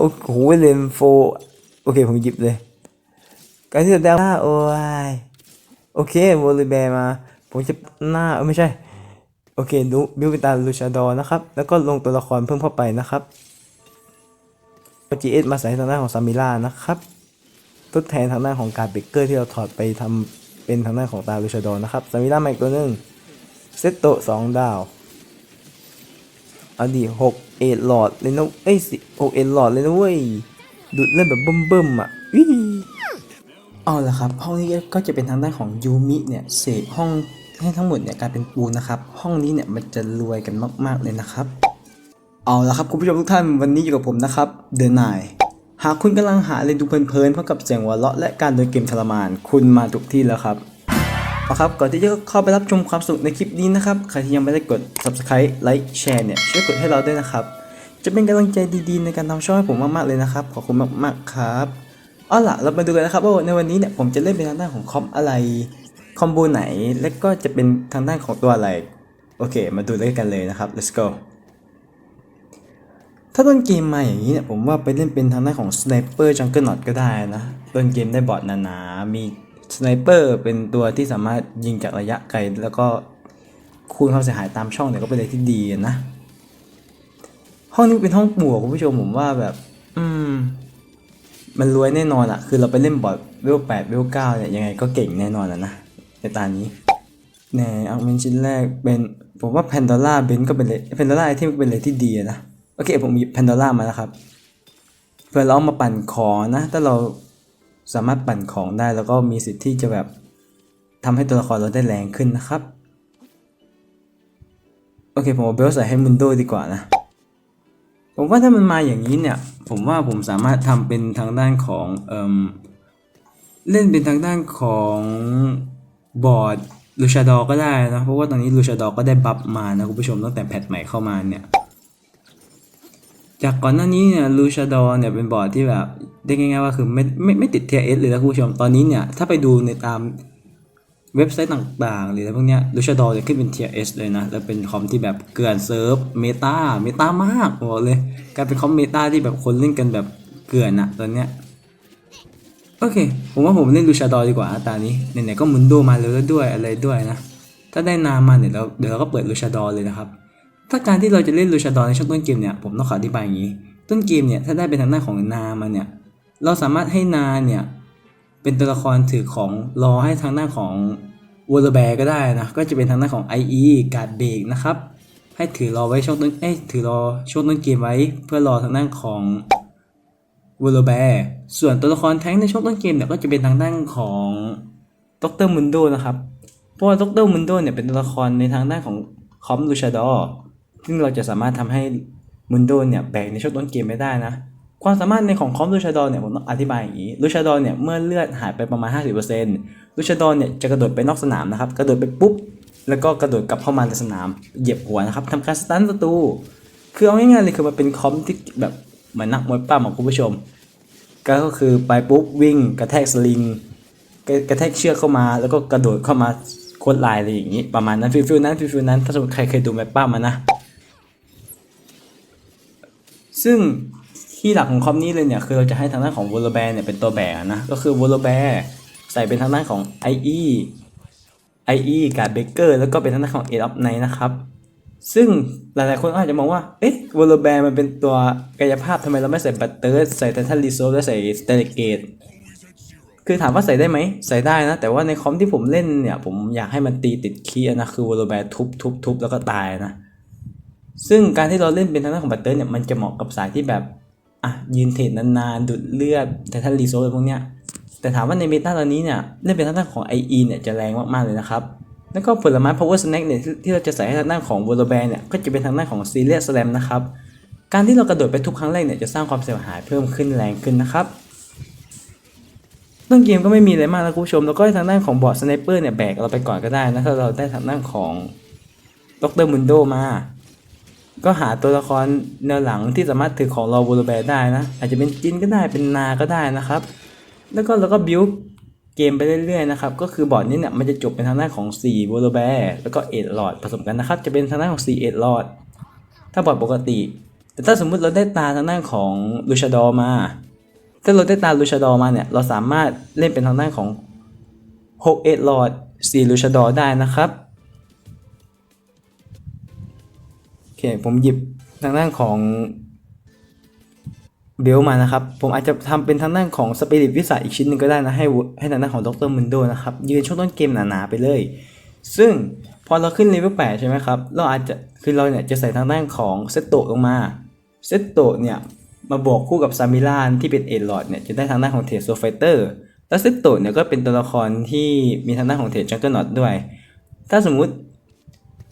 โอ้โหเลนโฟโอเคผมหยิบเลย การที่จะได้ว่าโอ้ยโอเคโวลีแบมา ผมจะหน้าเออไม่ใช่ โอเคดูบิวเป็นตาลูชาดอร์นะครับ แล้วก็ลงตัวละครเพิ่มเข้าไปนะครับจีเอสมาใส่ทางด้านของซามิล่านะครับทดแทนทางด้านของการเบเกอร์ที่เราถอดไปทำเป็นทางด้านของตาลูชาดอร์นะครับซามิล่ามาอีกตัวหนึ่งเซตโตสองดาว เอาดีหกเอ็ดหลอดเลยนะเอ้ยสิหกเอ็ดหลอดเลยนะเว้ยดูดเล่นแบบเบิ่มๆอะวิเอาละครับ ห้องนี้ก็จะเป็นทางด้านของยูมิเนี่ยเสกห้องให้ทั้งหมดเนี่ยกลายเป็นปูนะครับ ห้องนี้เนี่ยมันจะรวยกันมาก ๆเลยนะครับ เอาละครับคุณผู้ชมทุกท่านวันนี้อยู่กับผมนะครับเดนายหากคุณกำลังหาอะไรดูเพลินๆเพราะกับเสียงหัวเราะและการเดินเกมทรมาน คุณมาถูกที่แล้วครับ เอาครับก่อนที่จะเข้าไปรับชมความสนุกในคลิปนี้นะครับ ใครที่ยังไม่ได้กด subscribe ไลค์แชร์เนี่ยช่วยกดให้เราด้วยนะครับ จะเป็นกำลังใจดีๆ ในการทำช่องให้ผมมากๆเลยนะครับ ขอบคุณมากๆครับเอาล่ะเรามาดูกันนะครับว่าในวันนี้เนี่ยผมจะเล่นเป็นทางด้านของคอมอะไรคอมโบไหนและก็จะเป็นทางด้านของตัวอะไรโอเค มาดูด้วยกันเลยนะครับ let's go ถ้าต้นเกมมาอย่างนี้เนี่ยผมว่าไปเล่นเป็นทางด้านของ Sniper Juggernaut ก็ได้นะต้นเกมได้บอดหนาๆมี Sniper เป็นตัวที่สามารถยิงจากระยะไกล แล้วก็คูณความเสียหายตามช่องเนี่ยก็เป็นอะไรที่ดีนะ ห้องนี้เป็นห้องปู่อะคุณผู้ชมผมว่าแบบ อืม มันรวยแน่นอนอะคือเราไปเล่นบอร์ดเวลแปดเวลเก้าเนี่ยยังไงก็เก่งแน่นอนอะนะในตานี้แน่เอาเป็นชิ้นแรกเป็นผมว่าแพนดอล่าเบนก็เป็นเลยแพนดอล่าไอที่เป็นอะไรที่ดีนะโอเคผมหยิบแพนดอล่ามาแล้วครับเพื่อเราเอามาปั่นขอนะถ้าเรา สามารถปั่นของได้แล้วก็มีสิทธิ์ที่จะแบบทำให้ตัวละครเราได้แรงขึ้นนะครับ โอเค ผมเอาเบลใส่ให้มุนโดดีกว่านะ ผมว่าถ้ามันมาอย่างนี้เนี่ย ผมว่าผมสามารถทำเป็นทางด้านของเอ่มเล่นเป็นทางด้านของบอร์ดลูชาดอก็ได้นะ เพราะว่าตอนนี้ลูชาดอก็ได้บัฟมานะคุณผู้ชมตั้งแต่แพทใหม่เข้ามาเนี่ย จากก่อนหน้านี้เนี่ยลูชาดอเนี่ยเป็นบอร์ดที่แบบได้ง่ายๆว่าคือไม่ไม่ไม่ติดเทียเอสเลยนะคุณผู้ชมตอนนี้เนี่ยถ้าไปดูในตามเว็บไซต์ต่างๆ หรืออะไรพวกเนี้ยลูชาดอจะขึ้นเป็นเทียเอสเลยนะ แล้วเป็นคอมที่แบบเกลื่อนเซิร์ฟเมตาเมตามากบอกเลยกลายเป็นคอมเมตาที่แบบคนเล่นกันแบบเกลื่อนอะตอนเนี้ยโอเค ผมว่าผมเล่นลูชาดอดีกว่าตานี้ไหนๆก็มุนโดมาแล้วด้วยอะไรด้วยนะ ถ้าได้นามาเนี่ยเราเดี๋ยวเราก็เปิดลูชาดอเลยนะครับ ถ้าการที่เราจะเล่นลูชาดอนในช่วงต้นเกมเนี่ยผมต้องขออธิบายอย่างนี้ ต้นเกมเนี่ยถ้าได้เป็นทางด้านของนามาเนี่ยเราสามารถให้นาเนี่ยเป็นตัวละครถือของรอให้ทางด้านของวอลแบร์ก็ได้นะก็จะเป็นทางด้านของ IE การ์ดเบรกนะครับให้ถือรอไว้ช่วงต้นเอ้ยถือรอช่วงต้นเกมไว้ เพื่อรอทางด้านของวอลแบร์ส่วนตัวละครแท้งในช่วงต้นเกมเนี่ยก็จะเป็นทางด้านของด็อกเตอร์มุนโดนะครับเพราะว่าด็อกเตอร์มุนโดเนี่ยเป็นตัวละครในทางด้านของคอมลูชาดอ ซึ่งเราจะสามารถทำให้มุนโดเนี่ยแบกในช่วงต้นเกมไม่ได้นะ ความสามารถในของคอมลูชาดอนเนี่ยผมต้องอธิบายอย่างนี้ลูชาดอนเนี่ยเมื่อเลือดหายไปประมาณ 50%ลูชาดอนเนี่ยจะกระโดดไปนอกสนามนะครับกระโดดไปปุ๊บแล้วก็กระโดดกลับเข้ามาในสนามเหยียบหัวนะครับทำการสตันศัตรูคือเอาง่ายๆเลยคือมันเป็นคอมที่แบบเหมือนนักมวยปล้ำของคุณผู้ชม ก็คือไปปุ๊บวิ่งกระแทกสลิงกระกระแทกเชือกเข้ามา แล้วก็กระโดดเข้ามาโคตรลายอะไรอย่างนี้ ประมาณนั้นฟิลฟิลนั้นฟิลฟิลนั้นถ้าสมมติใครเคยดูแมปป้ามานะ ซึ่งที่หลักของคอมนี้เลยเนี่ยคือเราจะให้ทางด้านของวอลแบร์เนี่ยเป็นตัวแบกนะก็คือวอลแบร์ใส่เป็นทางด้านของ IE IE การเบเกอร์แล้วก็เป็นทางด้านของเอ of อ i นะครับซึ่งหลายๆคนอาจจะมองว่า เอ๊ะวอลแบร์มันเป็นตัวกายภาพทำไมเราไม่ใส่บัตเตอร์ใส่ไททันรีโซและใส่สเตเลเกตคือถามว่าใส่ได้ไหม ใส่ได้นะ แต่ว่าในคอมที่ผมเล่นเนี่ย ผมอยากให้มันตีติดคีย์นะ คือวอลแบร์ทุบทุบทุบแล้วก็ตายนะ ซึ่งการที่เราเล่นเป็นทางด้านของบัตเตอร์เนี่ยมันจะเหมาะกับสายที่แบบอะยืนเทรดนานๆดูดเลือดแต่ถ้ารีโซอะไรพวกเนี้ยแต่ถามว่าในเมตาตอนนี้เนี่ยเล่นเป็นทางด้านของ IE เนี่ยจะแรงมากๆเลยนะครับแล้วก็ผลไม้ power snack เนี่ยที่เราจะใส่ให้ทางด้านของวอลแบร์เนี่ยก็จะเป็นทางด้านของ serious slam นะครับการที่เรากระโดดไปทุกครั้งแรกเนี่ยจะสร้างความเสียหายเพิ่มขึ้นแรงขึ้นนะครับต้นเกมก็ไม่มีอะไรมากนะคุณผู้ชม แล้วก็ทางด้านของบอร์ดสไนเปอร์เนี่ยแบกเราไปก่อนก็ได้นะถ้าเราได้ทางด้านของดรมุนโดมา ก็หาตัวละครแนวหลังที่สามารถถือของเราบูรแบได้นะ อาจจะเป็นจินก็ได้เป็นนาก็ได้นะครับ แล้วก็เราก็บิวเกมไปเรื่อยๆนะครับ ก็คือบอร์ดนี้เนี่ยมันจะจบเป็นทางด้านของ4บูรแบแล้วก็เอ็ดหลอดผสมกันนะครับ จะเป็นทางด้านของ4เอ็ดหลอดถ้าบอร์ดปกติ แต่ถ้าสมมุติเราได้ตาทางด้านของลูชาดอมา ถ้าเราได้ตาลูชาดอมาเนี่ยเราสามารถเล่นเป็นทางด้านของ6เอ็ดลอด4ลูชาดอได้นะครับ เคผมหยิบทางด้านของเบลมานะครับ ผมอาจจะทำเป็นทางด้านของสปิริตวิสัยอีกชิ้นหนึ่งก็ได้นะ ให้ให้ทางด้านของดรมุนโดนะครับ ยืนช่วงต้นเกมหนาๆไปเลย ซึ่งพอเราขึ้นเลเวล8ใช่ไหมครับ เราอาจจะคือเราเนี่ยจะใส่ทางด้านของเซตโตลงมา เซตโตเนี่ยมาบวกคู่กับซามิลานที่เป็นเอลอดเนี่ยจะได้ทางด้านของเทสโซไฟเตอร์แล้วเซตโตเนี่ยก็เป็นตัวละครที่มีทางด้านของเทสจังเกิลนอตด้วย ถ้าสมมุติ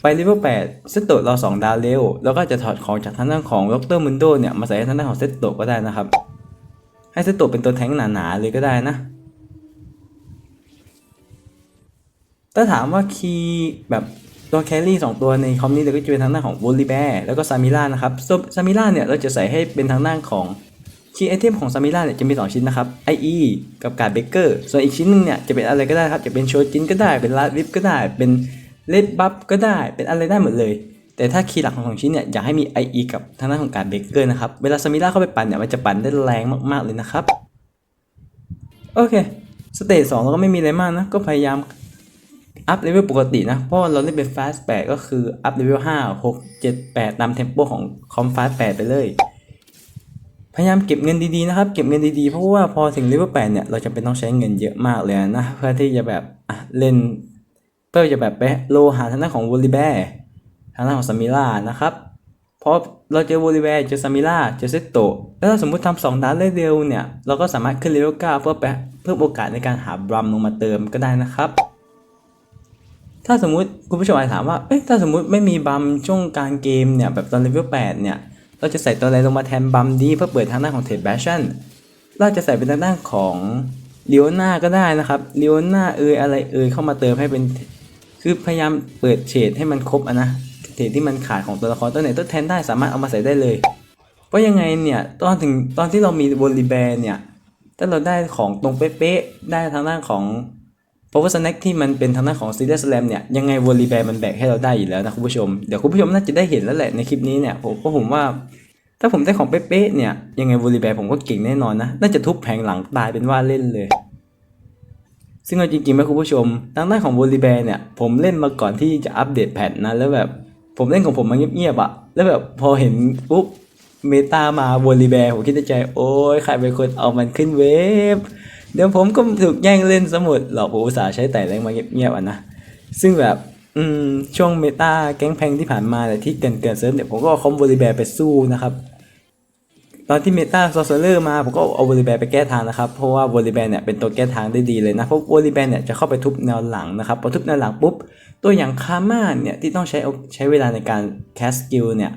ไปเลเวล8เซตโตะเรา 2 ดาวเร็ว แล้วก็จะถอดของจากทางด้านของดรมุนโดเนี่ย มาใส่ทางด้านของเซตโตะก็ได้นะครับ ให้เซตโตะเป็นตัวแทงหนาๆเลยก็ได้นะ ถ้าถามว่าคีย์แบบตัวแครี่สองตัวในคอมนี้เราก็จะเป็นทางด้านของ w o l l y Bear แล้วก็ซามิล่านะครับซามิล่าเนี่ยเราจะใส่ให้เป็นทางด้านของคีย์ไอเทมของซามิล่าเนี่ยจะมี 2 ชิ้นนะครับ IE กับการ์ดเบเกอร์ ส่วนอีกชิ้นหนึงเนี่ยจะเป็นอะไรก็ได้ครับ จะเป็นโชจินก็ได้ เป็นลาดวิปก็ได้ เป็น เลดบัฟก็ได้เป็นอะไรได้หมดเลย แต่ถ้าคีย์หลักของสองชิ้นเนี่ยอยากให้มี IE กับทางด้านของการเบเกอร์นะครับ เวลาซามิล่าเข้าไปปั่นเนี่ยมันจะปั่นได้แรงมากๆเลยนะครับ โอเคสเตจสองเราก็ไม่มีอะไรมากนะ ก็พยายามอัพเลเวลปกตินะ เพราะเราเล่นเป็น fast 8ก็คืออัพเลเวล5 6 7 8ตามเทมโปของคอม fast 8ไปเลย พยายามเก็บเงินดีๆนะครับ เก็บเงินดีๆ เพราะว่าพอถึงเลเวล8เนี่ย เราจะเป็นต้องใช้เงินเยอะมากเลยนะ เพื่อที่จะแบบอะเล่น เพื่อจะแบบไปโลหาทางด้านของวอลลีแบร์ทางด้านของซามิล่านะครับ เพราะเราเจอวอลลีแบร์เจอซามิล่าเจอเซตโตแล้วถ้าสมมติทำสองดาวได้เร็วเนี่ย เราก็สามารถขึ้นเลเวล9เพื่อไปเพิ่มโอกาสในการหาบรัมลงมาเติมก็ได้นะครับ ถ้าสมมุติคุณผู้ชมอาจถามว่า เอ๊ะถ้าสมมุติไม่มีบัมช่วงกลางเกมเนี่ยแบบตอนเลเวล8เนี่ย เราจะใส่ตัวอะไรลงมาแทนบัมดีเพื่อเปิดทางด้านของเทรดแบชชั่นเราจะใส่เป็นทางด้านของเลียวนาก็ได้นะครับเลียวนาเอยอะไรเอยเข้ามาเติมให้เป็น คือพยายามเปิดเฉดให้มันครบอะนะเฉดที่มันขาดของตัวละครตัวไหนตัวแทนได้สามารถเอามาใส่ได้เลย เพราะยังไงเนี่ยตอนถึงตอนที่เรามีวอลลีแบร์เนี่ยถ้าเราได้ของตรงเป๊ะๆได้ทางด้านของ power snack ที่มันเป็นทางด้านของ c ี r i o u s slam เนี่ยยังไงวอลลีแบร์มันแบกให้เราได้อยู่แล้วนะคุณผู้ชม เดี๋ยวคุณผู้ชมน่าจะได้เห็นแล้วแหละในคลิปนี้เนี่ยผมเพราะผมว่า ถ้าผมได้ของเป๊ะๆเนี่ยยังไงวอลลีแบร์ผมก็เก่งแน่นอนนะ น่าจะทุบแผงหลังตายเป็นว่าเล่นเลย ซึ่งเอาจริงๆไหมคุณผู้ชมทางด้านของวอลลีแบร์เนี่ย ผมเล่นมาก่อนที่จะอัปเดตแพทนะ แล้วแบบผมเล่นของผมมาเงียบๆอะแล้วแบบพอเห็นปุ๊บเมตามาวอลลีแบร์ผมคิดในใจ โอ้ยใครเป็นคนเอามันขึ้นเวฟเดี๋ยวผมก็ถูกแย่งเล่นสมุดหรอกผมอุตส่าห์ใช้แต่แรงมาเงียบๆอะนะ ซึ่งแบบอืมช่วงเมตาแก๊งแพงที่ผ่านมาแต่ที่เกินเกินเซิร์ฟเนี่ยผมก็คอมโบลิแบร์ไปสู้นะครับ ตอนที่เมตาซอสเซอร์มาผมก็เอาโวลิแบร์ไปแก้ทางนะครับ เพราะว่าโวลิแบร์เนี่ยเป็นตัวแก้ทางได้ดีเลยนะ เพราะโวลิแบร์เนี่ยจะเข้าไปทุบแนวหลังนะครับพอทุบแนวหลังปุ๊บ ตัวอย่างคาม่าเนี่ยที่ต้องใช้ใช้เวลาในการแคสกิลเนี่ย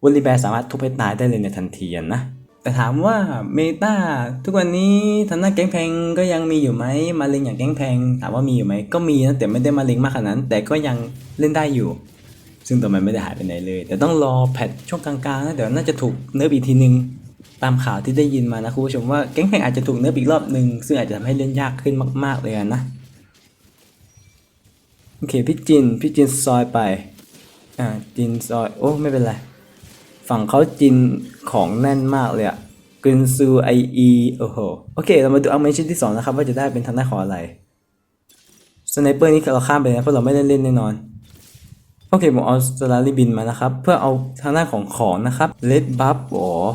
โวลิแบร์สามารถทุบให้ตายได้เลยในทันทีนะ แต่ถามว่าเมตาทุกวันนี้ทางด้านแก๊งแพงก็ยังมีอยู่ไหมมาเล็งอย่างแก๊งแพงถามว่ามีอยู่ไหมก็มีนะแต่ไม่ได้มาเล็งมากขนาดนั้น แต่ก็ยังเล่นได้อยู่ซึ่งตัวมันไม่ได้หายไปไหนเลย แต่ต้องรอแพทช่วงกลางๆนะเดี๋ยวน่าจะถูกเนิร์ฟอีกทีนึง ตามข่าวที่ได้ยินมานะคุณผู้ชมว่าแก๊งแพงอาจจะถูกเนิร์ฟอีกรอบหนึ่งซึ่งอาจจะทำให้เล่นยากขึ้นมาก ๆ เลยนะโอเคพี่จินพี่จินซอยไปอ่าจินซอยโอ้ไม่เป็นไรฝั่งเขาจินของแน่นมากเลยอะกึนซูไออีโอ้โหโอเค เรามาดูอัลเมนชิ้นที่ 2 นะครับ ว่าจะได้เป็นทางด้านของอะไรสไนเปอร์นี่เราข้ามไปนะเพราะเราไม่ได้เล่นแน่นอนโอเคผมเอาสลารีบินมานะครับ เพื่อเอาทางด้านของของนะครับเลดบัฟโอ้อะ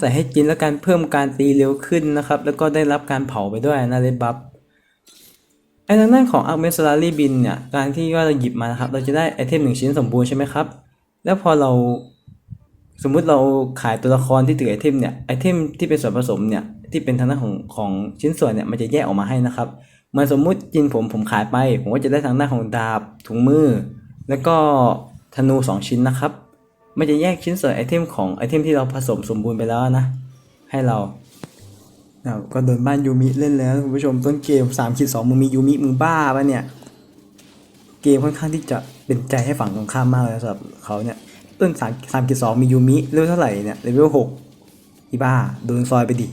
ใส่ให้จินแล้วกันเพิ่มการตีเร็วขึ้นนะครับ แล้วก็ได้รับการเผาไปด้วยนะเลดบัฟไอ้ทางด้านของอัลเมสลารีบินเนี่ยการที่ว่าเราหยิบมานะครับ เราจะได้ไอเทมหนึ่งชิ้นสมบูรณ์ใช่ไหมครับ แล้วพอเราสมมุติเราขายตัวละครที่ถือไอเทมเนี่ยไอเทมที่เป็นส่วนผสมเนี่ยที่เป็นทางด้านของของชิ้นส่วนเนี่ยมันจะแยกออกมาให้นะครับเหมือนสมมุติจินผมผมขายไป ผมก็จะได้ทางด้านของดาบถุงมือ แล้วก็ธนู 2 ชิ้นนะครับ มันจะแยกชิ้นส่วนไอเทมของไอเทมที่เราผสมสมบูรณ์ไปแล้วนะ ให้เราอ้าก็โดนบ้านยูมิเล่นแล้วคุณผู้ชมต้นเกม3ขีด2มึงมียูมิมึงบ้าปะเนี่ย เกมค่อนข้างที่จะเป็นใจให้ฝั่งตรงข้ามมากเลยสำหรับเขาเนี่ยต้นสามสามขีดสองมียูมิเลเวลเท่าไหร่เนี่ยเลเวลหกอีบ้าโดนซอยไปดิ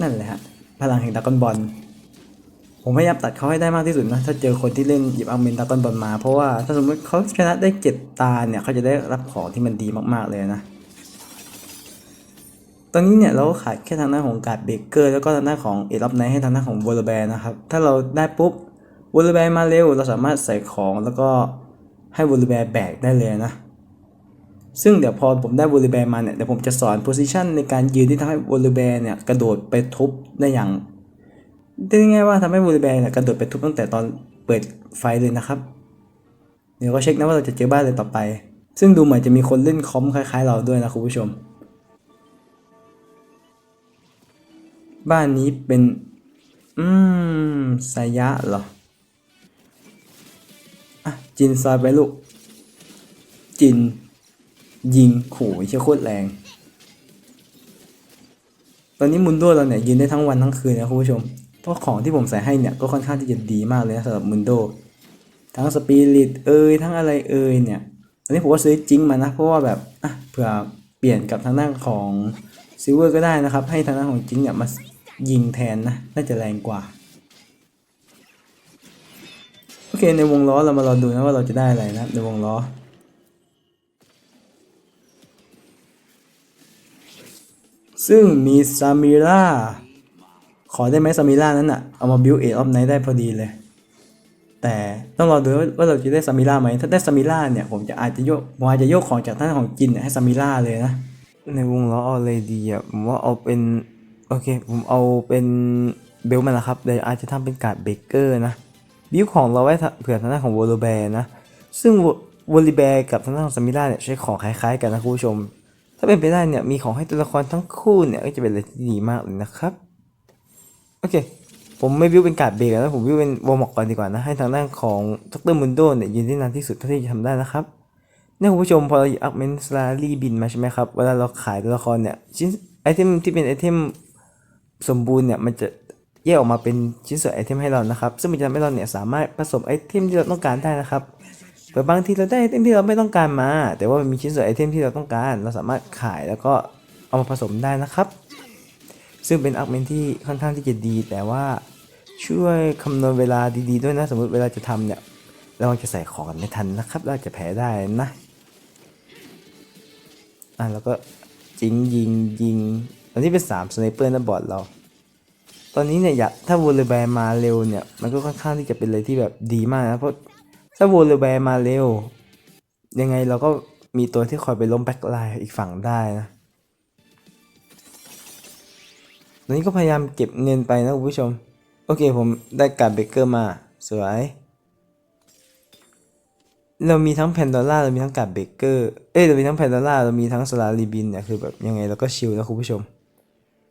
นั่นแหละฮะพลังแห่งดรากอนบอล ผมพยายามตัดเขาให้ได้มากที่สุดนะ ถ้าเจอคนที่เล่นหยิบอาร์เมนตาก้อนบอลมา เพราะว่าถ้าสมมติเขาชนะได้เจ็ดตาเนี่ย เขาจะได้รับของที่มันดีมากๆเลยนะ ตอนนี้เนี่ยเราก็ขาดแค่ทางด้านของการ์ดเบเกอร์แล้วก็ทางด้านของเอลับไนให้ทางด้านของวอลแบร์นะครับ ถ้าเราได้ปุ๊บวอลแบร์มาเร็ว เราสามารถใส่ของแล้วก็ให้วอลแบร์แบกได้เลยนะซึ่งเดี๋ยวพอผมได้วอลเลย์แบร์มาเนี่ยเดี๋ยวผมจะสอนโพซิชันในการยืนที่ทำให้วอลเลย์แบร์เนี่ยกระโดดไปทุบได้อย่าง ได้ง่ายๆว่าทำให้วอลแบร์เนี่ยกระโดดไปทุบตั้งแต่ตอนเปิดไฟเลยนะครับ เดี๋ยวก็เช็คนะว่าเราจะเจอบ้านอะไรต่อไป ซึ่งดูเหมือนจะมีคนเล่นคอมคล้ายๆ เราด้วยนะคุณผู้ชม บ้านนี้เป็น อืมสายะเหรออะจินซอยไปลูก จิน ยิงโหเชี่ยโคตรแรง ตอนนี้มุนโดเราเนี่ยยืนได้ทั้งวันทั้งคืนนะคุณผู้ชม เพราะของที่ผมใส่ให้เนี่ยก็ค่อนข้างที่จะดีมากเลยนะสำหรับมุนโดทั้งสปิริตเอ่ยทั้งอะไรเอ่ยเนี่ยตอนนี้ผมก็ซื้อจริงมานะ เพราะว่าแบบอะเผื่อเปลี่ยนกับทางด้านของซิลเวอร์ก็ได้นะครับ ให้ทางด้านของจริงเนี่ยมายิงแทนนะ น่าจะแรงกว่า โอเคในวงล้อเรามารอดูนะว่าเราจะได้อะไรนะในวงล้อซึ่งมีซามิล่า ขอได้ไหมซามิล่านั้นอะเอามาบิวเอออฟไนได้พอดีเลย แต่ต้องรอดูว่าเราจะได้ซามิล่าไหมถ้าได้ซามิล่าเนี่ยผมจะอาจจะโยกผมอาจจะโยกของจากท่านของจินให้ซามิล่าเลยนะในวงล้อเอะไรดีอะผมว่าเอาเป็นโอเคผมเอาเป็นเบลมันนะครับเดี๋ยวอาจจะทำเป็นการ์ดเบเกอร์นะบิวของเราไว้เผื่อทางด้านของวอลแบร์นะซึ่งวอลแบร์กับทางด้านของซามิล่าเนี่ยใช้ของคล้ายๆ กันนะคุณผู้ชม ถ้าเป็นไปได้เนี่ยมีของให้ตัวละครทั้งคู่เนี่ยก็จะเป็นอะไรที่ดีมากเลยนะครับ โอเค ผมไม่วิวเป็นการ์ดเบรกแล้วผมวิวเป็นวอร์มอกก่อนดีกว่านะ ให้ทางด้านของดรมุนโดเนี่ยยืนได้นานที่สุดเท่าที่จะทำได้นะครับเนี่ยคุณผู้ชมพอเราอัพเมนสลารีบินมาใช่ไหมครับ เวลาเราขายตัวละครเนี่ยชิ้นไอเทมที่เป็นไอเทมสมบูรณ์เนี่ยมันจะแยกออกมาเป็นชิ้นส่วนไอเทมให้เรานะครับ ซึ่งมันจะทำให้เราเนี่ยสามารถผสมไอเทมที่เราต้องการได้นะครับเผื่อบางทีเราได้ไอเทมที่เราไม่ต้องการมา แต่ว่ามันมีชิ้นส่วนไอเทมที่เราต้องการ เราสามารถขายแล้วก็เอามาผสมได้นะครับ ซึ่งเป็นอัพเมนที่ค่อนข้างที่จะดี แต่ว่าช่วยคำนวณเวลาดีๆด้วยนะ สมมติเวลาจะทำเนี่ยเราจะใส่ของกันไม่ทันนะครับเราจะแพ้ได้นะ อะแล้วก็จิงยิงยิงอันนี้เป็น3สไนเปอร์นะบอดเรา ตอนนี้เนี่ยอยากถ้าวูลแบร์มาเร็วเนี่ย มันก็ค่อนข้างที่จะเป็นอะไรที่แบบดีมากนะเพราะถ้าวูลแบร์มาเร็ว ยังไงเราก็มีตัวที่คอยไปล้มแบ็คไลน์อีกฝั่งได้นะ อนนี้ก็พยายามเก็บเงินไปนะคุณผู้ชม โอเคผมได้การ์ดเบเกอร์มาสวย เรามีทั้งแพนดอล่าเรามีทั้งการ์ดเบเกอร์เอ้ยเรามีทั้งแพนดอล่าเรามีทั้งสลาลีบินเนี่ยคือแบบยังไงเราก็ชิลนะคุณผู้ชม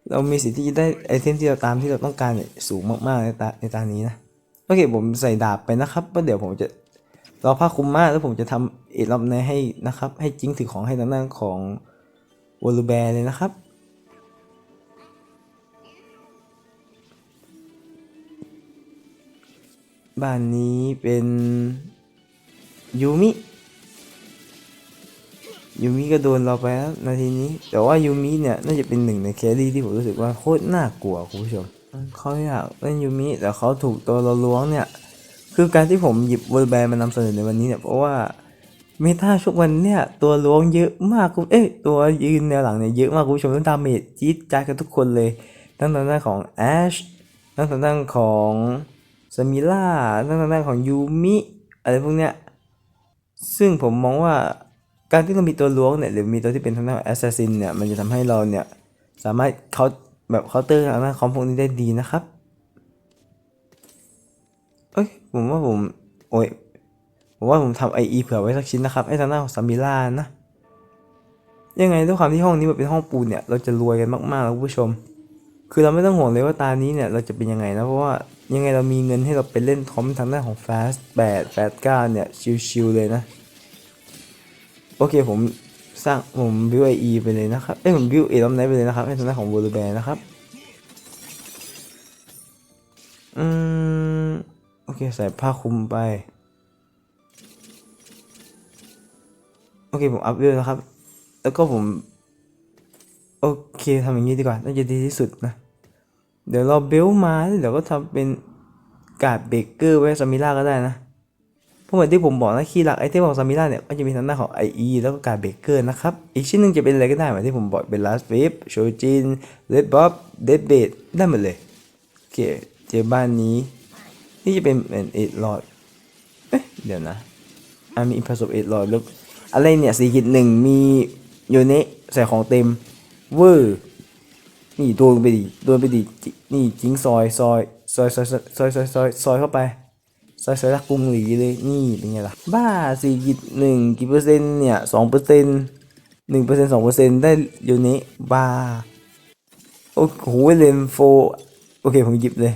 เรามีสิทธิ์ที่จะได้ไอเทมที่เราตามที่เราต้องการเนี่ยสูงมากๆในตาในตานี้นะโอเคผมใส่ดาบไปนะครับเพราะเดี๋ยวผมจะรอผ้าคลุมมากแล้วผมจะทำเอ็ดรอบในให้นะครับ ให้จิ้งถือของให้ทางด้านของวอลลูแบร์เลยนะครับ บ้านนี้เป็นยูมิยูมิก็โดนเราไปแล้วนาทีนี้ แต่ว่ายูมิเนี่ยน่าจะเป็นหนึ่งในแครี่ที่ผมรู้สึกว่าโคตรน่ากลัวคุณผู้ชมเขาอยากเล่นยูมิแต่เขาถูกตัวเราล้วงเนี่ย คือการที่ผมหยิบเวอร์แบร์มานำเสนอในวันนี้เนี่ยเพราะว่าเมตาช่วงวันเนี่ยตัวล้วงเยอะมากคุณเอ้ยตัวยืนแนวหลังเนี่ยเยอะมากคุณผู้ชมทั้งดาเมจจี๊ดจ้ากันทุกคนเลย ทั้งทางด้านของแอชทั้งทางด้านของ มิล่าทั้งทางด้าของยูมิอะไรพวกเนี้ยซึ่งผมมองว่าการที่เรามีตัวล้วงเนี่ยหรือมีตัวที่เป็นทางด้านแอสซัสซินเนี่ยมันจะทำให้เราเนี่ยสามารถเขาแบบเคาน์เตอร์ทางด้านคอมพวกนี้ได้ดีนะครับเอ้ยผมว่าผมโอ้ยผมว่าผมทำไอเผื่อไว้สักชิ้นนะครับไอ้ทางหน้าของซามิล่านะยังไงด้วยความที่ห้องนี้มันเป็นห้องปูนเนี่ยเราจะรวยกันมากๆแล้วคุณผู้ชม คือเราไม่ต้องห่วงเลยว่าตานี้เนี่ยเราจะเป็นยังไงนะเพราะว่า ยังไงเรามีเงินให้เราไปเล่นทอมทางด้านของ Fast 8 8 9 เนี่ย ชิวๆเลยนะ โอเคผมสร้างผมบิวไอเอไปเลยนะครับ เอ้ยผมบิวเอลอมไนไปเลยนะครับให้ทางด้านของวอลเลย์แบร์นะครับ อืม โอเค ใส่ผ้าคลุมไป โอเค ผมอัพเวลนะครับ แล้วก็ผม โอเคทำอย่างนี้ดีกว่า น่าจะดีที่สุดนะ เดี๋ยวเราเบลมาเดี๋ยวก็ทำเป็นการ์ดเบเกอร์ไว้ซามิล่าก็ได้นะเพราะเหมือนที่ผมบอกนะคีย์หลักไอเทมของซามิล่าเนี่ยก็จะมีทางด้านของ IE แล้วก็การเบเกอร์นะครับ อีกชิ้นหนึ่งจะเป็นอะไรก็ได้เหมือนที่ผมบอกเป็น Last Whip โชจิน Red Bob Dead Bait ได้หมดเลยโอเคเจอบ้านนี้ นี่จะเป็นเป็นเอ็ดลอดเอ๊ะเดี๋ยวนะอะมี Impressive เอ็ดลอดแล้วอะไรเนี่ยสี่กิจหนึ่งมีโยเนะใส่ของเต็มเวอร์ นี่โดนไปดิโดนไปดินี่จิงซอยซอยซอยซอยซอยซอยซอยซอยเข้าไปซอยซอยรักกรุงหลีเลยนี่เป็นไงล่ะบ้าสี่กิจหนึ่งกี่เปอร์เซ็นต์เนี่ยสองเปอร์เซ็นต์หนึ่งเปอร์เซ็นต์สองเปอร์เซ็นต์ได้โยเนะบ้าโอ้โหเลนโฟโอเคผมหยิบเลย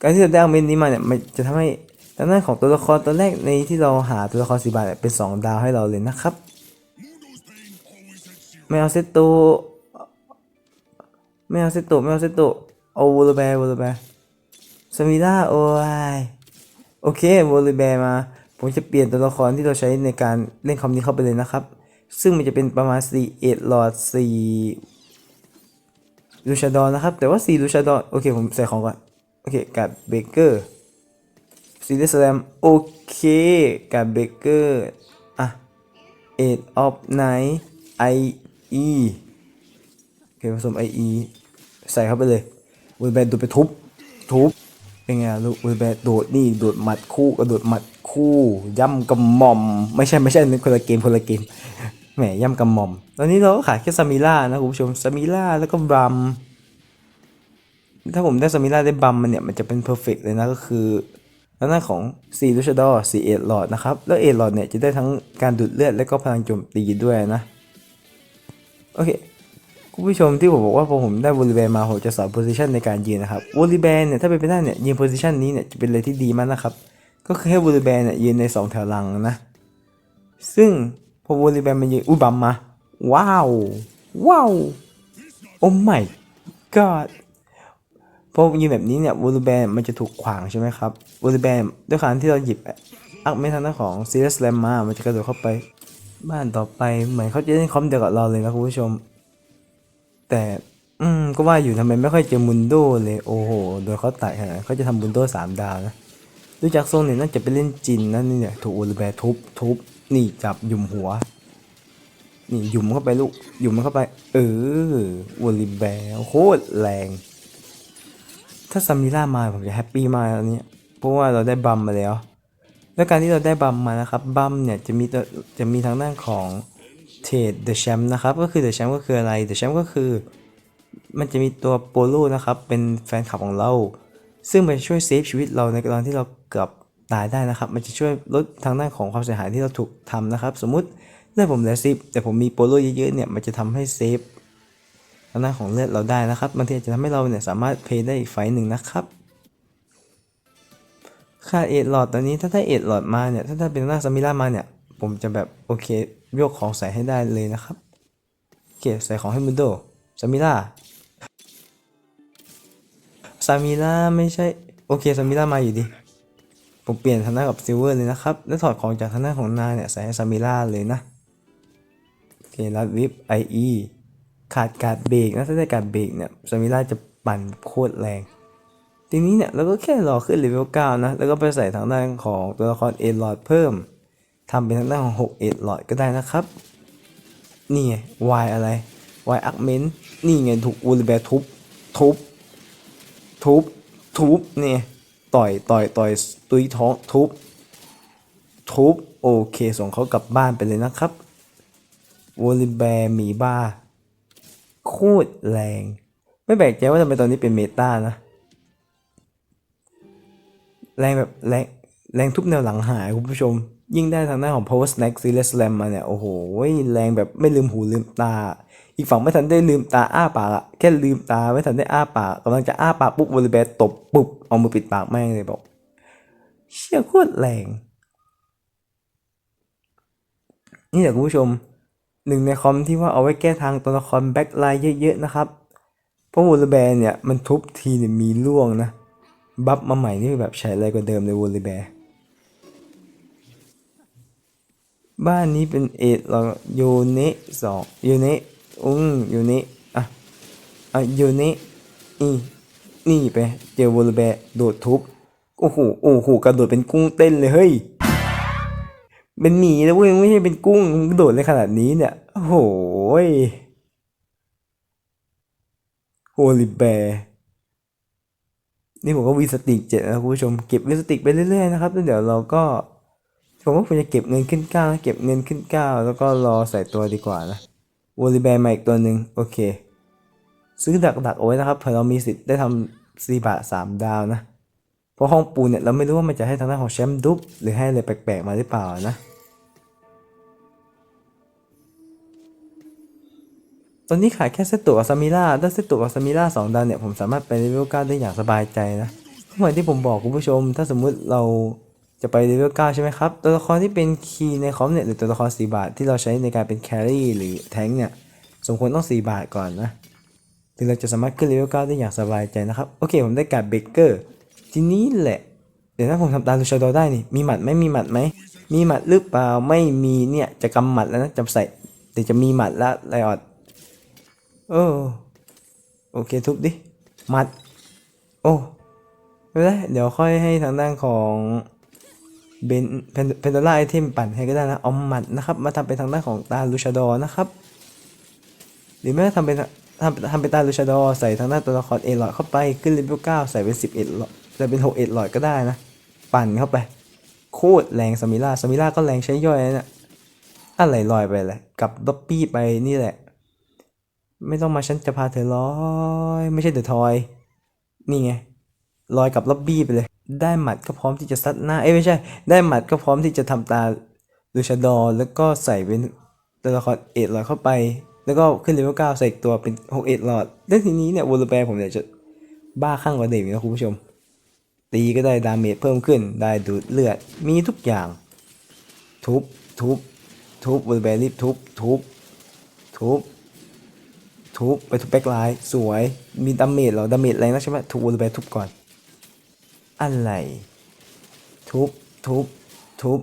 การที่เราได้เอาเมนนี้มาเนี่ยมันจะทำให้ทางด้านของตัวละครตัวแรกในที่เราหาตัวละครสีบาทเนี่ยเป็น2ดาวให้เราเลยนะครับไม่เอาเซตโต ไม่เอาเซตโตไม่เอาเซตโตเอาวอลแบร์วอลแบร์สมิล่าโอ้ยโอเควอลแบร์มา ผมจะเปลี่ยนตัวละครที่เราใช้ในการเล่นคอมนี้เข้าไปเลยนะครับ ซึ่งมันจะเป็นประมาณ4เอ็ดหลอด4ลูชาดอนนะครับ แต่ว่าซีลูชาดอนโอเค ผมใส่ของก่อน โอเคกับเบเกอร์ซีเดสแลมโอเคกับเบเกอร์อะเอ็ดออฟไนไอเอโอเคผสมไอเอ ใส่เข้าไปเลยวิลแบนโดดไปทุบทุบเป็นไงลูกวิลแบนโดดนี่โดดหมัดคู่กระโดดหมัดคู่ย่ำกำหม่อม ไม่ใช่ไม่ใช่นึกคนละเกมคนละเกมแหมย่ำกำหม่อม ตอนนี้เราก็ขาดแค่ซามิล่านะคุณผู้ชมซามิล่าแล้วก็บัมถ้าผมได้ซามิล่าได้บัมมันเนี่ยมันจะเป็นเพอร์เฟกเลยนะก็คือทางด้านของ4ลูชดอร์4เอ็ดหลอดนะครับ แล้วเอ็ดหลอดเนี่ยจะได้ทั้งการดูดเลือดและก็พลังโจมตีด้วยนะ โอเค คุณผู้ชมที่ผมบอกว่าพอผมได้วอลลีแบนมาผมจะสอนโพซิชันในการยืนนะครับวอลลีแบนเนี่ยถ้าเป็นไปได้เนี่ยยืนโพซิชันนี้เนี่ยจะเป็นอะไรที่ดีมากนะครับ ก็คือให้วอลลีแบนเนี่ยยืนใน 2 แถวหลังนะ ซึ่งพอวอลลีแบนมันยืนอุ้ยบัมมา ว้าว ว้าว โอ้ my god พอยืนแบบนี้เนี่ยวอลเลย์แบนมันจะถูกขวางใช่ไหมครับวอลเลย์แบนด้วยการที่เราหยิบอักเมทันของซีเรียสแลมมา มันจะกระโดดเข้าไป บ้านต่อไปเหมือนเขาจะเล่นคอมเดียวกับเราเลยนะคุณผู้ชม แต่ อืม ก็ว่าอยู่ทำไมไม่ค่อยเจอมุนโดเลย โอ้โห โดยเขาตัดขนาดนั้นเขาจะทำมุนโดสามดาวนะดูจากทรงเนี่ยน่าจะไปเล่นจินนะนี่เนี่ยถูกอลเลย์แบทุบทุบนี่จับหยุมหัว นี่หยุมเข้าไปลูกหยุมมันเข้าไป เอออลเลย์แบโคตรแรง ถ้าซามิล่ามาผมจะแฮปปี้มากอันนี้เพราะว่าเราได้บัมมาแล้ว แล้วการที่เราได้บัมมานะครับบัมเนี่ยจะมีจะมีทางด้านของ เทรดเดอะแชมป์นะครับ ก็คือเดอะแชมป์ก็คืออะไรเดอะแชมป์ก็คือ มันจะมีตัวโปโลนะครับ เป็นแฟนคลับของเรา ซึ่งมันช่วยเซฟชีวิตเราในตอนที่เราเกือบตายได้นะครับ มันจะช่วยลดทางด้านของความเสียหายที่เราถูกทำนะครับ สมมุติเลือดผมเหลือสิบแต่ผมมีโปโลเยอะๆเนี่ย มันจะทำให้เซฟทางด้านของเลือดเราได้นะครับบางทีอาจจะทำให้เราเนี่ยสามารถเพย์ได้อีกไฟหนึ่งนะครับค่าเอ็ดหลอดตอนนี้ถ้าได้เอ็ดหลอดมาเนี่ย ถ้าได้เป็นหน้าซามิล่ามาเนี่ย ผมจะแบบโอเคยกของใส่ให้ได้เลยนะครับโอเคใส่ของให้มุนโดซามิล่าซามิล่าไม่ใช่โอเคซามิล่ามาอยู่ดี ผมเปลี่ยนทางด้านกับซิลเวอร์เลยนะครับ แล้วถอดของจากทางด้านของนาเนี่ยใส่ให้ซามิล่าเลยนะโอเครัดวิปไออีขาดการเบรกนะถ้าได้การเบรกเนี่ยซามิล่าจะปั่นโคตรแรงทีนี้เนี่ยเราก็แค่รอขึ้นเลเวล9นะ แล้วก็ไปใส่ทางด้านของตัวละครเอลอดเพิ่ม ทำเป็นทางด้านของ6เอลอดก็ได้นะครับ นี่ไง Y อะไร Y อักเมนนี่ไงถูกอูลแบทุบทุบทุบทุบนี่ไงต่อยต่อยต่อยตุยท้องทุบทุบโอเค ส่งเขากลับบ้านไปเลยนะครับวอลลีแบร์มีบ้าโคตรแรง ไม่แปลกใจว่าทำไมตอนนี้เป็นเมตานะ แรงแบบแรงแรงทุบแนวหลังหายคุณผู้ชม ยิ่งได้ทางหน้าของ Power Snack Series Slam มาเนี่ย โอ้โห แรงแบบไม่ลืมหูลืมตา อีกฝั่งไม่ทันได้ลืมตาอ้าปากอะแค่ลืมตาไม่ทันได้อ้าปากกำลังจะอ้าปากปุ๊บวอลเลย์แบร์ตบปุ๊บ เอามือปิดปากแม่งเลยบอก เชี่ยโคตรแรง นี่แหละคุณผู้ชมหนึ่งในคอมที่ว่าเอาไว้แก้ทางตัวละครแบ็คไลน์เยอะๆนะครับ เพราะวอลเลย์แบร์เนี่ยมันทุบทีเนี่ยมีล่วงนะ บัฟมาใหม่นี่แบบใช้อะไรกว่าเดิมเลยวอลเลย์แบร์ บ้านนี้เป็นเอ็ดเราโยเนะสองโยเนะอุ้งโยเนะอะอะโยเนะนี่นี่ไปเจอวอลเลย์แบโดดทุบโอ้โหโอ้โหกระโดดเป็นกุ้งเต้นเลยเฮ้ยเป็นหมีนะเว้ยไม่ใช่เป็นกุ้งกระโดดเลยขนาดนี้เนี่ยโอ้โหโฮลิแบร์นี่ผมก็วีสติกเจ็ดนะคุณผู้ชมเก็บวีสติกไปเรื่อยๆนะครับแล้วเดี๋ยวเราก็ ผมว่าผมจะเก็บเงินขึ้นเก้านะเก็บเงินขึ้นเก้าแล้วก็รอใส่ตัวดีกว่านะโฮลิแบร์มาอีกตัวหนึ่งโอเค ซื้อดักๆเอาไว้นะครับเผื่อเรามีสิทธิ์ได้ทำซีบะสามดาวนะ เพราะห้องปูนเนี่ยเราไม่รู้ว่ามันจะให้ทางด้านของแชมป์ดุ๊บหรือให้อะไรแปลกๆมาหรือเปล่านะ ตอนนี้ขายแค่เซตตัวกับซามิล่าถ้าเซตตัวกับซามิล่าสองดาวเนี่ยผมสามารถไปเลเวลเก้าได้อย่างสบายใจนะเหมือนที่ผมบอกคุณผู้ชม ถ้าสมมุติเรา จะไปเลเวลเก้าใช่ไหมครับ ตัวละครที่เป็นคีย์ในคอมเนี่ยหรือตัวละครสี่บาทที่เราใช้ในการเป็นแครี่หรือแทงค์เนี่ยสมควรต้องสี่บาทก่อนนะถึงเราจะสามารถขึ้นเลเวล9ได้อย่างสบายใจนะครับ โอเค ผมได้การ์ดเบเกอร์ทีนี้แหละ เดี๋ยวถ้าผมทำตามลูชาโดได้นี่ มีหมัดไหมมีหมัดไหม มีหมัดหรือเปล่าไม่มีเนี่ยจะกำหมัดแล้วนะจะใส่เดี๋ยวจะมีหมัดละไลออดโอ้โอเคทุบดิหมัด โอ้ไม่เป็นไรเดี๋ยวค่อยให้ทางด้านของ เบนเพนโดล่าไอเทมปั่นให้ก็ได้นะเอาหมัดนะครับ มาทำเป็นทางด้านของตาลูชาโดนะครับ หรือไม่ก็ทำเป็นทำทำเป็นตาลูชาดอใส่ทางหน้าตัวละครเอลอยเข้าไปขึ้นเลเวลเก้าใส่เป็นสิบเอ็ดลอยใส่เป็นหกเอ็ดลอยก็ได้นะ ปั่นเข้าไป โคตรแรงสมิล่าสมิล่าก็แรงใช้ย่อยนะเนี่ยอะไรลอยไปเลยกับด็อปปี้ไปนี่แหละ ไม่ต้องมาฉันจะพาเธอลอย ไม่ใช่เดอะทอย นี่ไงลอยกับล็อบบี้ไปเลย ได้หมัดก็พร้อมที่จะซัดหน้า เอ้ยไม่ใช่ ได้หมัดก็พร้อมที่จะทำตาลูชาดอร์แล้วก็ใส่เป็นตัวละครเอ็ดลอยเข้าไป แล้วก็ขึ้นเลเวลเก้าใส่ตัวเป็นหกเอ็ดหลอดแล้วทีนี้เนี่ยวอลแปรผมเนี่ยจะบ้าข้างกว่าเดิมอีกนะคุณผู้ชม ตีก็ได้ดาเมจเพิ่มขึ้น ได้ดูดเลือด มีทุกอย่าง ทุบ ทุบ ทุบวอลแปรรีบทุบ ทุบ ทุบ ทุบ ไปทุบแบ็คไลน์สวย มีดาเมจเหรอ ดาเมจแรงนะใช่ไหมทุบวอลแปรทุบก่อน อะไร ทุบ ทุบ ทุบ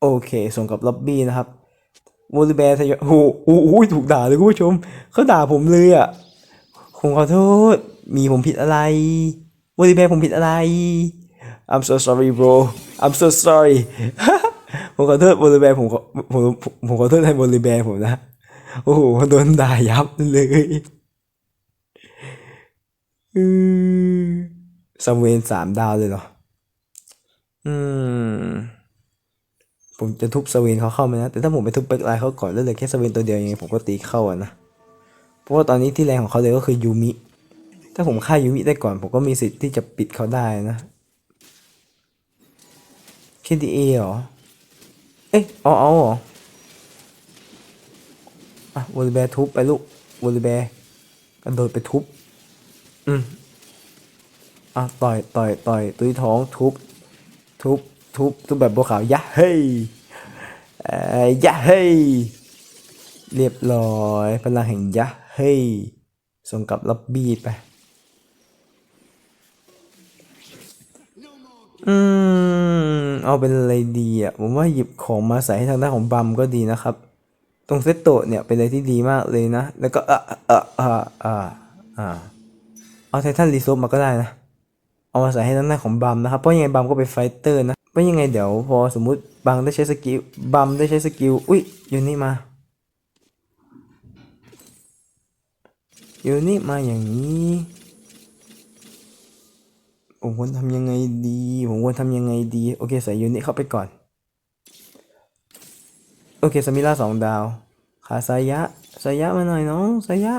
โอเค ส่งกับล็อบบี้นะครับวอลเบร์ทยอยโอ้โหโอ้โหถูกด่าเลยคุณผู้ชม เขาด่าผมเลยอะผมขอโทษ มีผมผิดอะไรวอลเบร์ผมผิดอะไร I'm so sorry bro I'm so sorry ผมขอโทษวอลเบร์ผมขอผมผมขอโทษแทนวอลเบร์ผมนะ โอ้โหโดนด่ายับเลย อืม ซัมเวนสามดาวเลยเหรอ อืม ผมจะทุบสวินเขาเข้าไหมนะ แต่ถ้าผมไปทุบเบคไลน์เขาก่อนแล้วเหลือแค่สวินตัวเดียวยังไงผมก็ตีเข้าอะนะ เพราะว่าตอนนี้ที่แรงของเขาเลยก็คือยูมิ ถ้าผมฆ่ายูมิได้ก่อน ผมก็มีสิทธิ์ที่จะปิดเขาได้นะ KDA เหรอ เอ๊ะเอาเอาเหรอ อะวอลเลย์แบร์ทุบไปลูกวอลเลย์แบร์กระโดดไปทุบ อืม อะต่อยต่อยต่อยตุยท้องทุบทุบทุบทุบแบบบัวขาวยะเฮ้ยเอ่ยะเฮ้ยเรียบร้อยพลังแห่งยะเฮ้ยส่งกลับล็อบบี้ไปอืมเอาเป็นอะไรดีอะผมว่าหยิบของมาใส่ให้ทางด้านของบัมก็ดีนะครับ ตรงเซตโตเนี่ยเป็นอะไรที่ดีมากเลยนะ แล้วก็อะอะอะอะอะเอาไททันรีโซฟมาก็ได้นะ เอามาใส่ให้ด้านหน้าของบัมนะครับเพราะยังไงบัมก็เป็นไฟเตอร์นะเพราะยังไงเดี๋ยวพอสมมุติบังได้ใช้สกิลบัมได้ใช้สกิลอุ้ยอยู่นี่มาอยู่นี่มาอย่างนี้ผมควรทำยังไงดีผมควรทำยังไงดีโอเคใส่ยูนิเข้าไปก่อน โอเคสมิล่าสองดาวขาสายะสายะมาหน่อยน้องสายะ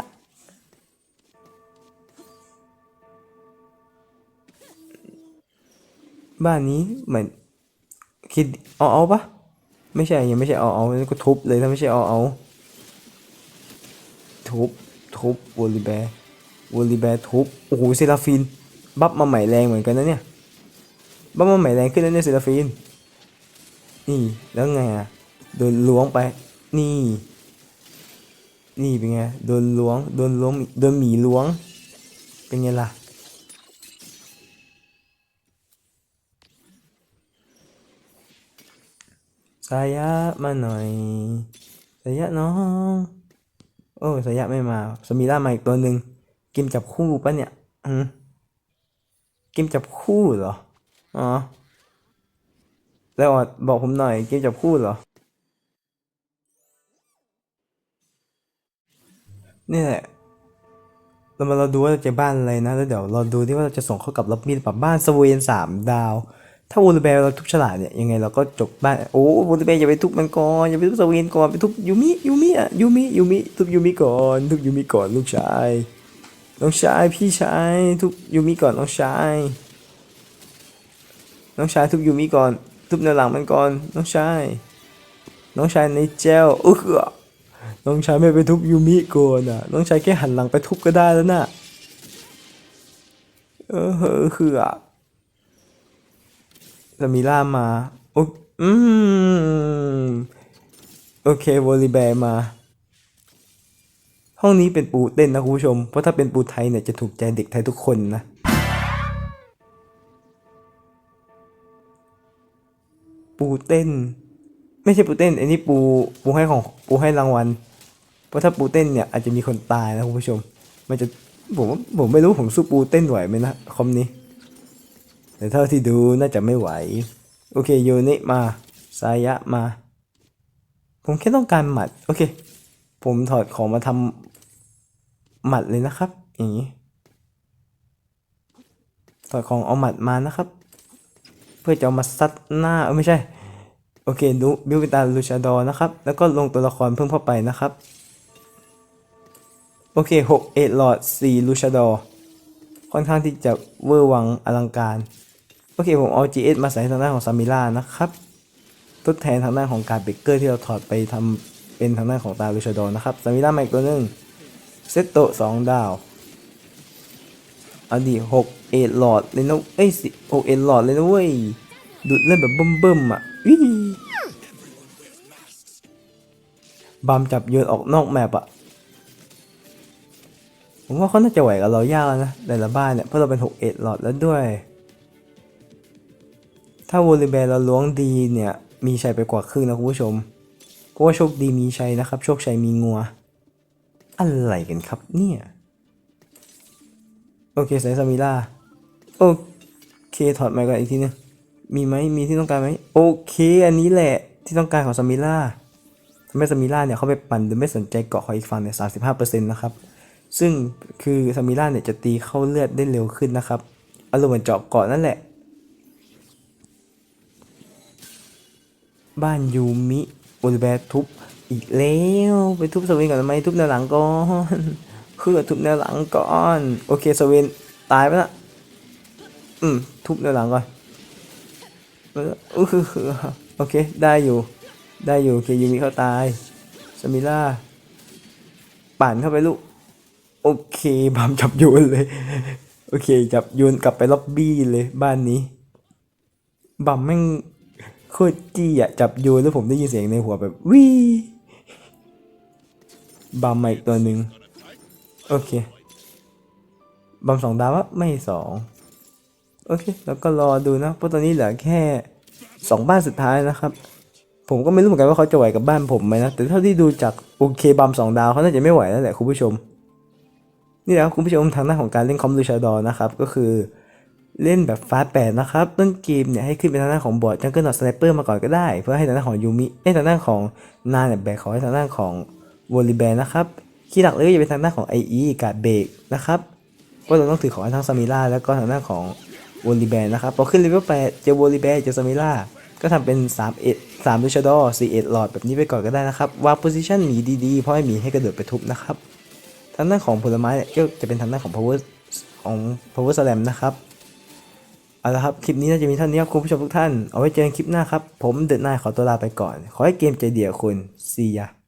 บ้านนี้เหมือนคิดเอาเอาปะไม่ใช่ยังไม่ใช่เอาเอาก็ทุบเลยถ้าไม่ใช่เอาเอาทุบทุบวอลลีแบร์วอลลีแบร์ทุบโอ้โหเซราฟิน บัฟมาใหม่แรงเหมือนกันนะเนี่ยบัฟมาใหม่แรงขึ้นแล้วเนี่ยเซราฟิน นี่แล้วไงอะโดนล้วงไป นี่ นี่เป็นไงโดนล้วงโดนล้วงโดนหมีล้วง เป็นไงล่ะ สายะมาหน่อยสายะน้อง โอ้สายะไม่มา สมีล่ามาอีกตัวหนึ่งเกมจับคู่ปะเนี่ยอืมเกมจับคู่เหรอ อ๋อ แล้วอดบอกผมหน่อยเกมจับคู่เหรอ นี่แหละ เรามาเราดูว่าเราจะบ้านอะไรนะ แล้วเดี๋ยวเราดูที่ว่าเราจะส่งเข้ากับล็อบบี้หรือเปล่าบ้านสเวนสามดาว ถ้าวูลเบลเราทุบฉลาดเนี่ยยังไงเราก็จบบ้านโอ้วูลเบลอย่าไปทุบมันก่อนอย่าไปทุบสเวนก่อนไปทุบยูมิยูมิอะยูมิยูมิทุบยูมิก่อนทุบยูมิก่อนลูกชายน้องชายพี่ชายทุบยูมิก่อนน้องชายน้องชายทุบยูมิก่อน ทุบแนวหลังมันก่อนน้องชายน้องชายในเจลเออน้องชายไม่ไปทุบยูมิก่อนอะน้องชายแค่หันหลังไปทุบก็ได้แล้วน่ะเออเออคืออะ สมิล่ามาโออืมโอเควอลลีแบร์มา ห้องนี้เป็นปูเต้นนะคุณผู้ชม เพราะถ้าเป็นปูไทยเนี่ยจะถูกใจเด็กไทยทุกคนนะ ปูเต้น ไม่ใช่ปูเต้น อันนี้ปูปูให้ของปูให้รางวัล เพราะถ้าปูเต้นเนี่ยอาจจะมีคนตายนะคุณผู้ชม มันจะผมผมไม่รู้ผมสู้ปูเต้นไหวไหมนะคอมนี้ แต่เท่าที่ดูน่าจะไม่ไหว โอเคโยนิมา สายะมา ผมแค่ต้องการหมัด โอเค ผมถอดของมาทำหมัดเลยนะครับ อย่างนี้ ถอดของเอาหมัดมานะครับ เพื่อจะเอามาซัดหน้า เออไม่ใช่ โอเคดูบิวเป็นตาลูชาดอนะครับ แล้วก็ลงตัวละครเพิ่มเข้าไปนะครับ โอเค6เอ็ดหลอด4ลูชาดอค่อนข้างที่จะเวอร์วังอลังการ อเคผมเอา GS มาใส่ทางด้านของซามิล่านะครับทดแทนทางด้านของการเบเกอร์ที่เราถอดไปทำเป็นทางด้านของตาลูชาโดนะครับซามิล่ามาอีกตัวหนึ่งเซตโตสองดาวอดีหกเอ็ดหลอดเลยนะเอ้ยสิหกเอ็ดหลอดเลยนะเว้ยดูดเล่นแบบเบิ่มๆอะวิบามจับโยนออกนอกแมปอะผมว่าเขาน่าจะไหวกับเรายากแล้วนะแต่ละบ้านเนี่ยเพราะเราเป็น6เอ็ดหลอดแล้วด้วย ถ้าวอลเลย์บอลเราล้วงดีเนี่ยมีชัยไปกว่าครึ่งนะคุณผู้ชม เพราะว่าโชคดีมีชัยนะครับ โชคชัยมีงัว อะไรกันครับเนี่ย โอเคใส่ซามิล่าโอเคถอดไมค์ก่อนอีกทีนึงมีไหมมีที่ต้องการไหมโอเค อันนี้แหละที่ต้องการของซามิล่าทำให้ซามิล่าเนี่ยเขาไปปั่นโดยไม่สนใจเกาะของอีกฝั่งเนี่ยสาเปอร์เซ็นะครับ ซึ่งคือซามิล่าเนี่ยจะตีเข้าเลือดได้เร็วขึ้นนะครับอารมณ์เหมือนเจาะเกาะนั่นแหละ บ้านยูมิโอลิแบร์ทุบอีกแล้วไปทุบสเวนก่อนทำไมทุบแนวหลังก่อนคือทุบแนวหลังก่อนโอเคสเวนตายไปละอืมทุบแนวหลังก่อนเอออื้อหือโอเคได้อยู่ได้อยู่โอเคยูมิเขาตายสมิล่าปั่นเข้าไปลูกโอเคบามจับโยนเลยโอเคจับโยนกลับไปล็อบบี้เลยบ้านนี้บัมแม่ง โคตรจี้อะจับโยนแล้วผมได้ยินเสียงในหัวแบบวีบัมมาอีกตัวหนึ่งโอเคบัมสองดาวะไม่สองโอเค แล้วก็รอดูนะ เพราะตอนนี้เหลือแค่สองบ้านสุดท้ายนะครับ ผมก็ไม่รู้เหมือนกันว่าเขาจะไหวกับบ้านผมไหมนะ แต่เท่าที่ดูจากโอเคบัมสองดาวเขาน่าจะไม่ไหวแล้วแหละคุณผู้ชม นี่แหละคุณผู้ชมทางหน้าของการเล่นคอมลูชาดอนะครับ ก็คือ เล่นแบบฟาสแปดนะครับต้นเกมเนี่ยให้ขึ้นเป็นทางด้านของบอร์ดจังเกิลนอตสไนเปอร์มาก่อนก็ได้ เพื่อให้ทางด้านของยูมิเอ้ทางด้านของนาเนี่ยแบกขอให้ทางด้านของวอลลีแบนนะครับคีย์หลักเลยก็จะเป็นทางด้านของ IE กับเบรกนะครับก็เราต้องถือของทั้งซามิล่าแล้วก็ทางด้านของวอลลีแบนนะครับพอขึ้นเลเวลแปดเจอวอลลีแบนเจอซามิล่าก็ทำเป็น3 1 3ลูชาดอ4 1หลอดแบบนี้ไปก่อนก็ได้นะครับวางโพซิชันหมีดีๆเพราะให้หมีให้กระโดดไปทุบนะครับทางด้านของผลไม้เนี่ยก็จะเป็นทางด้านของ power ของ power slam นะครับ เอาละครับ คลิปนี้น่าจะมีเท่านี้ครับคุณผู้ชมทุกท่าน เอาไว้เจอกันคลิปหน้าครับ ผมเดินหน้าขอตัวลาไปก่อน ขอให้เกมใจเดียวคุณซียา